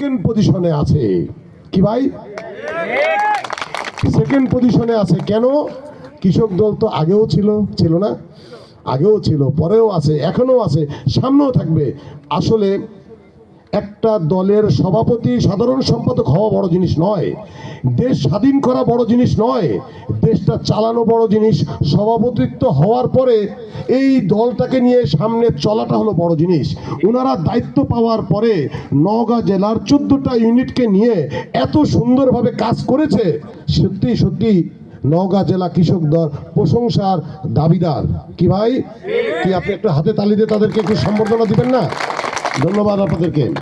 Second পজিশনে আছে। কি ভাই? সেকেন্ড পজিশনে আছে। কেন? কৃষক দল তো আগেও ছিল ছিল না? আগেও ছিল, পরেও আছে, এখনও আছে, সামনেও থাকবে। আসলে একটা দলের সভাপতি সাধারণ সম্পাদক হওয়া বড় জিনিস নয়। দেশ স্বাধীন করা বড় জিনিস নয়। দেশটা চালানো বড় জিনিস। সভাপতিত্ব হওয়ার পরে এই দলটাকে নিয়ে সামনে চলাটা হলো বড় জিনিস। ওনারা দায়িত্ব পাওয়ার পরে নওগাঁ জেলার চোদ্দটা ইউনিটকে নিয়ে এত সুন্দরভাবে কাজ করেছে সত্যি সত্যি নওগাঁ জেলা কৃষক দল প্রশংসার দাবিদার। কি ভাই? কি আপনি একটু হাতে তালি দিয়ে তাদেরকে একটু সম্বর্ধনা দিবেন না? ধন্যবাদ আপনাদেরকে।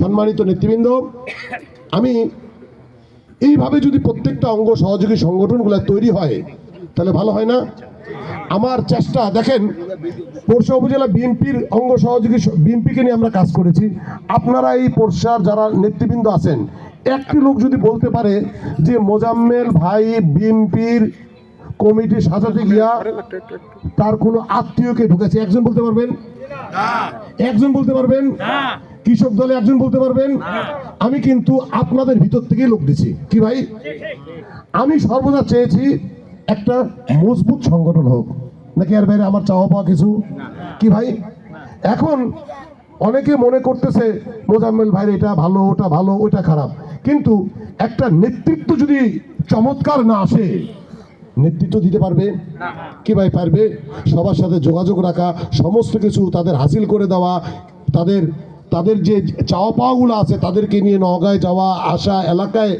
সম্মানিত নেতৃবৃন্দ, আমি এইভাবে যদি প্রত্যেকটা অঙ্গ সহযোগী সংগঠনগুলো তৈরি হয়, তাহলে ভালো হয় না? আমার চেষ্টা, দেখেন, পোরশা উপজেলা বিএনপির অঙ্গ সহযোগী বিএনপিকে নিয়ে আমরা কাজ করেছি। আপনারা এই পোরশার যারা নেতৃবৃন্দ আছেন, একটি লোক যদি বলতে পারে যে মোজাম্মেল ভাই বিএনপির কমিটি সাজাতে গিয়া তার কোনো আত্মীয়কে ঢুকেছে, একজন বলতে পারবেন? একজন বলতে পারবেন? কৃষক দলে একজন বলতে পারবেন? আমি কিন্তু আপনাদের ভিতর থেকেই লোক দিছি। কি ভাই? আমি সর্বদা চেয়েছি একটা মজবুত সংগঠন হোক। নাকি আর বাইরে আমার চাওয়া পাওয়া কিছু? কি ভাই? এখন অনেকে মনে করতেছে মোজাম্মেল ভাই এটা ভালো ওটা ভালো ওটা খারাপ। কিন্তু একটা নেতৃত্ব যদি চমৎকার না আসে নেতৃত্ব দিতে পারবে? কি ভাই পারবে? সবার সাথে যোগাযোগ রাখা সমস্ত কিছু তাদের হাসিল করে দেওয়া তাদের তাদের যে চাওয়া পাওয়াগুলো আছে তাদেরকে নিয়ে নগায় যাওয়া আসা এলাকায়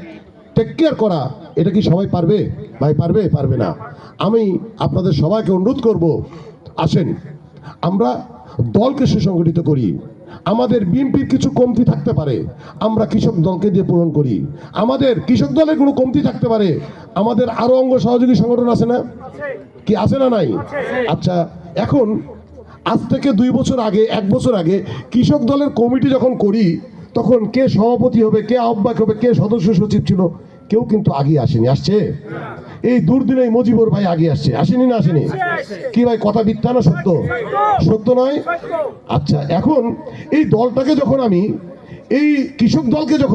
টেক কেয়ার করা এটা কি সবাই পারবে? ভাই পারবে? পারবে না। আমি আপনাদের সবাইকে অনুরোধ করব আসেন আমরা দলকে সুসংগঠিত করি। আমাদের বিএনপির কিছু কমতি থাকতে পারে আমরা কৃষক দলকে দিয়ে পূরণ করি। আমাদের কৃষক দলের কোনো কমতি থাকতে পারে আমাদের আরও অঙ্গ সহযোগী সংগঠন আছে না? কি আছে না নাই? আচ্ছা এখন আজ থেকে দুই বছর আগে এক বছর আগে কৃষক দলের কমিটি যখন করি তখন কে সভাপতি হবে কে আহ্বায়ক হবে কে সদস্য সচিব ছিল কেউ কিন্তু আগে আসেনি। আসছে? এই দুর্দিনে মজিবর ভাই আগে আসছে। আসেনি না আসেনি? কি ভাই কথা মিথ্যা না সত্য? সত্য। নয়? আচ্ছা এখন এই দলটাকে যখন আমি এই কৃষক দলকে যখন